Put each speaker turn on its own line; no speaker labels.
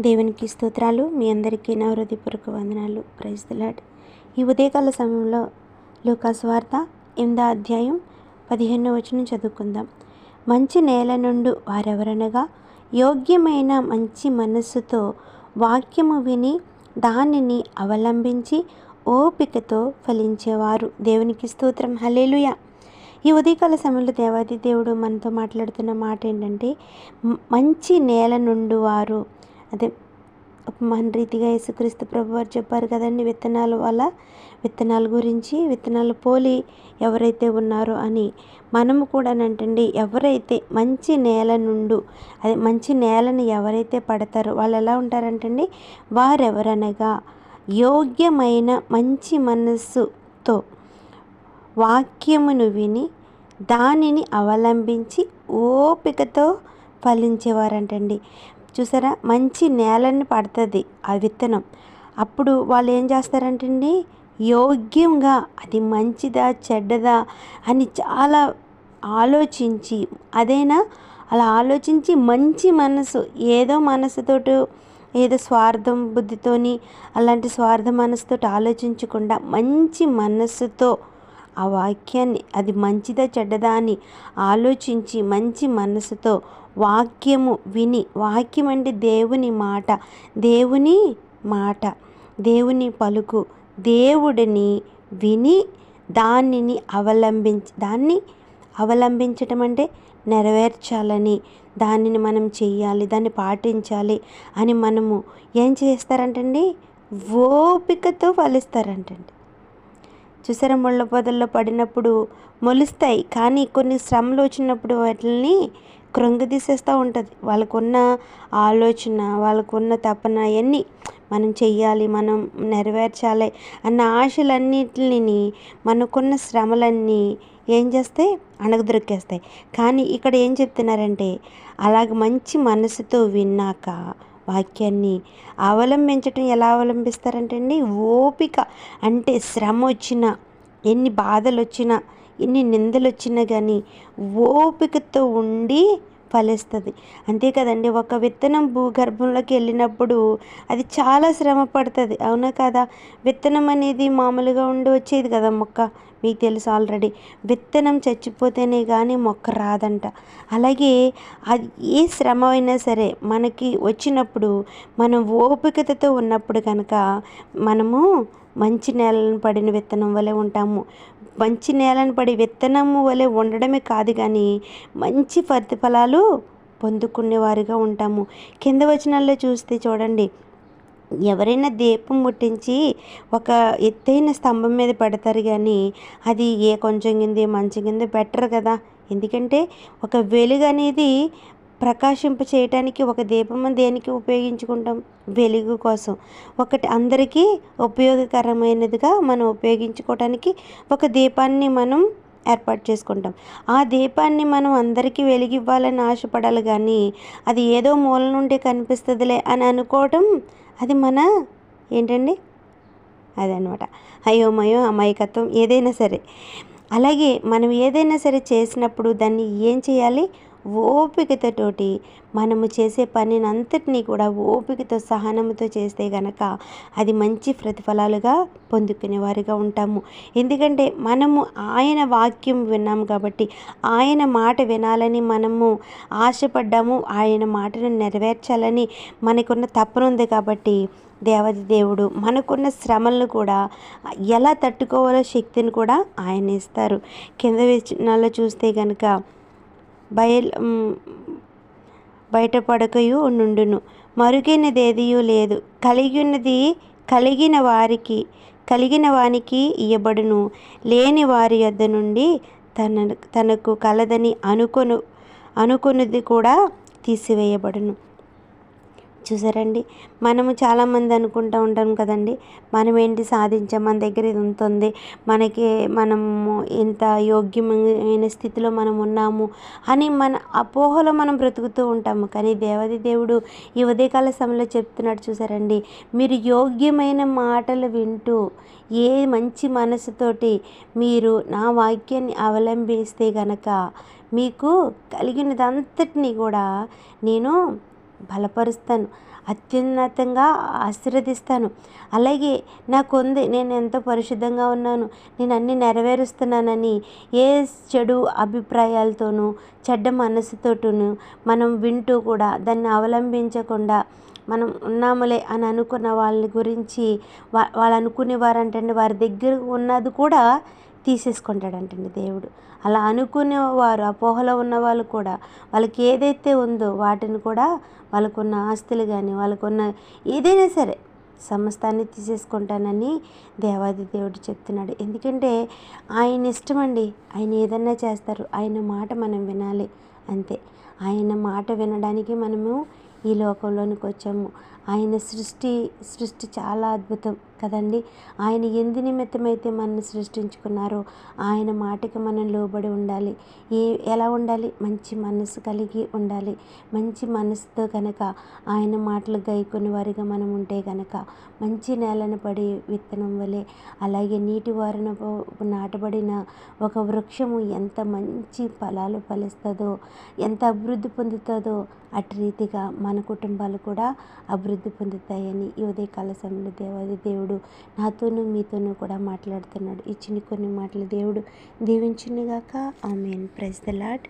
దేవునికి స్తోత్రాలు. మీ అందరికీ నా హృదయపూర్వక వందనాలు. ప్రైజ్ లాడ్ ఈ ఉదయకాల సమయంలో లూకాస్ వార్త ఎనిమిదో అధ్యాయం పదిహేనో వచనం చదువుకుందాం. మంచి నేల నుండి వారెవరనగా యోగ్యమైన మంచి మనస్సుతో వాక్యము విని దానిని అవలంబించి ఓపికతో ఫలించేవారు. దేవునికి స్తోత్రం. హలేలుయ ఈ ఉదయకాల సమయంలో దేవాది దేవుడు మనతో మాట్లాడుతున్న మాట ఏంటంటే మంచి నేల నుండి వారు అదే ఉపమాన రీతిగా యేసుక్రీస్తు ప్రభు వారు చెప్పారు కదండి విత్తనాల వల్ల విత్తనాల గురించి విత్తనాలు పోలి ఎవరైతే ఉన్నారో అని. మనము కూడా అంటండి ఎవరైతే మంచి నేల నుండు అదే మంచి నేలను ఎవరైతే పడతారో వాళ్ళు ఎలా ఉంటారంటండి? వారెవరనగా యోగ్యమైన మంచి మనస్సుతో వాక్యమును విని దానిని అవలంబించి ఓపికతో ఫలించేవారంటండి. చూసారా? మంచి నేలని పడుతుంది ఆ విత్తనం. అప్పుడు వాళ్ళు ఏం చేస్తారంటండి? యోగ్యంగా అది మంచిదా చెడ్డదా అని చాలా ఆలోచించి అదైనా అలా ఆలోచించి మంచి మనసు ఏదో మనసుతోటి ఏదో స్వార్థం బుద్ధితోని అలాంటి స్వార్థ మనసుతోటి ఆలోచించకుండా మంచి మనస్సుతో ఆ వాక్యాన్ని అది మంచిదా చెడ్డదా అని ఆలోచించి మంచి మనసుతో వాక్యము విని వాక్యం అంటే దేవుని మాట దేవుని మాట దేవుని పలుకు దేవుడిని విని దానిని అవలంబించి దాన్ని అవలంబించటం అంటే నెరవేర్చాలని దానిని మనం చేయాలి దాన్ని పాటించాలి అని మనము ఏం చేస్తారంటండి? ఓపికతో ఫలిస్తారంటండి. చూసారా ముళ్ళ పొదల్లో పడినప్పుడు మొలుస్తాయి. కానీ కొన్ని శ్రమలు వచ్చినప్పుడు వాటిని కృంగదీసేస్తూ ఉంటుంది. వాళ్ళకున్న ఆలోచన వాళ్ళకున్న తపన అవన్నీ మనం చెయ్యాలి మనం నెరవేర్చాలి అన్న ఆశలన్నిటిని మనకున్న శ్రమలన్నీ ఏం చేస్తాయి? అణగదొరికేస్తాయి. కానీ ఇక్కడ ఏం చెప్తున్నారంటే అలాగ మంచి మనసుతో విన్నాక వాక్యాన్ని అవలంబించటం ఎలా అవలంబిస్తారంటే అండి ఓపిక. అంటే శ్రమ వచ్చినా ఎన్ని బాధలు వచ్చినా ఎన్ని నిందలు వచ్చినా కానీ ఓపికతో ఉండి ఫలిస్తుంది. అంతే కదండి. ఒక విత్తనం భూగర్భంలోకి వెళ్ళినప్పుడు అది చాలా శ్రమ పడుతుంది. అవునా కదా? విత్తనం అనేది మామూలుగా ఉండి వచ్చేది కదా మొక్క. మీకు తెలుసు ఆల్రెడీ విత్తనం చచ్చిపోతేనే కానీ మొక్క రాదంట. అలాగే అది ఏ శ్రమ అయినా సరే మనకి వచ్చినప్పుడు మనం ఓపికతతో ఉన్నప్పుడు కనుక మనము మంచి నేలను పడిన విత్తనం వలె ఉంటాము. మంచి నేలను పడి విత్తనము వలె ఉండడమే కాదు కానీ మంచి ప్రతిఫలాలు పొందుకునేవారుగా ఉంటాము. కింద వచనాల్లో చూస్తే చూడండి. ఎవరైనా దీపం ముట్టించి ఒక ఎత్తైన స్తంభం మీద పెడతారు కానీ అది ఏ కొంచెం కింద మంచి కింద బెటర్ కదా. ఎందుకంటే ఒక వెలుగు అనేది ప్రకాశింప చేయటానికి ఒక దీపం దేనికి ఉపయోగించుకుంటాం? వెలుగు కోసం. ఒకటి అందరికీ ఉపయోగకరమైనదిగా మనం ఉపయోగించుకోవటానికి ఒక దీపాన్ని మనం ఏర్పాటు చేసుకుంటాం. ఆ దీపాన్ని మనం అందరికీ వెలిగివ్వాలని ఆశపడాలి కానీ అది ఏదో మూల నుండి కనిపిస్తుందిలే అని అనుకోవటం అది మన ఏంటండి? అదనమాట అయోమయం అమాయకత్వం ఏదైనా సరే. అలాగే మనం ఏదైనా సరే చేసినప్పుడు దాన్ని ఏం చేయాలి? ఓపికతోటి మనము చేసే పనిని అంతటినీ కూడా ఓపికతో సహనంతో చేస్తే గనక అది మంచి ప్రతిఫలాలుగా పొందుకునేవారుగా ఉంటాము. ఎందుకంటే మనము ఆయన వాక్యం విన్నాము కాబట్టి ఆయన మాట వినాలని మనము ఆశపడ్డాము ఆయన మాటను నెరవేర్చాలని మనకున్న తపన ఉంది కాబట్టి దేవది దేవుడు మనకున్న శ్రమలను కూడా ఎలా తట్టుకోవాలో శక్తిని కూడా ఆయన ఇస్తారు. కింద విషయాల్లో చూస్తే కనుక బయలు బయటపడకయు నుండును. మరుగైనదేదియూ లేదు. కలిగినది కలిగిన వారికి కలిగిన వానికి ఇయ్యబడును. లేని వారి యొద్ద నుండి తన తనకు కలదని అనుకొను అనుకున్నది కూడా తీసివేయబడును. చూసారండి? మనము చాలామంది అనుకుంటూ ఉంటాం కదండి మనం ఏంటి సాధించాం మన దగ్గర ఇది ఉంటుంది మనకి మనము ఇంత యోగ్యమైన స్థితిలో మనం ఉన్నాము అని మన అపోహలో మనం బ్రతుకుతూ ఉంటాము. కానీ దేవాది దేవుడు ఈ ఉదయకాల సమయంలో చెప్తున్నాడు చూసారండి మీరు యోగ్యమైన మాటలు వింటూ ఏ మంచి మనసుతోటి మీరు నా వాక్యాన్ని అవలంబిస్తే గనక మీకు కలిగినదంతటినీ కూడా నేను బలపరుస్తాను అత్యున్నతంగా ఆశీర్వదిస్తాను. అలాగే నాకు ఉంది నేను ఎంతో పరిశుద్ధంగా ఉన్నాను. నేను అన్నీ నెరవేరుస్తున్నానని ఏ చెడు అభిప్రాయాలతోనూ చెడ్డ మనసుతోటూను మనం వింటూ కూడా దాన్ని అవలంబించకుండా మనం ఉన్నాములే అని అనుకున్న వాళ్ళ గురించి వా వాళ్ళు వారంటే వారి దగ్గర ఉన్నది కూడా తీసేసుకుంటాడంటండి దేవుడు. అలా అనుకునేవారు అపోహలో ఉన్న వాళ్ళు కూడా వాళ్ళకి ఏదైతే ఉందో వాటిని కూడా వాళ్ళకున్న ఆస్తులు కానీ వాళ్ళకున్న ఏదైనా సరే సమస్తాన్ని తీసేసుకుంటానని దేవాది దేవుడు చెప్తున్నాడు. ఎందుకంటే ఆయన ఇష్టం అండి. ఆయన ఏదన్నా చేస్తారు. ఆయన మాట మనం వినాలి. అంతే. ఆయన మాట వినడానికి మనము ఈ లోకంలోనికి వచ్చాము. ఆయన సృష్టి సృష్టి చాలా అద్భుతం కదండి. ఆయన ఎందు నిమిత్తమైతే మనల్ని సృష్టించుకున్నారో ఆయన మాటకి మనం లోబడి ఉండాలి. ఏ ఎలా ఉండాలి? మంచి మనసు కలిగి ఉండాలి. మంచి మనసుతో కనుక ఆయన మాటలు గైకొని వారిగా మనం ఉంటే కనుక మంచి నేలను పడి విత్తనం వలె అలాగే నీటి వారిన నాటబడిన ఒక వృక్షము ఎంత మంచి ఫలాలు ఫలిస్తుందో ఎంత అభివృద్ధి పొందుతుందో అటు రీతిగా మన కుటుంబాలు కూడా అభివృద్ధి అభివృద్ధి పొందుతాయని ఈ ఉదయకాల సమయంలో దేవాది దేవుడు నాతోనూ మీతోనూ కూడా మాట్లాడుతున్నాడు. ఇచ్చిన కొన్ని మాటలు దేవుడు దీవించినగాక. ఆమెన్. Praise the Lord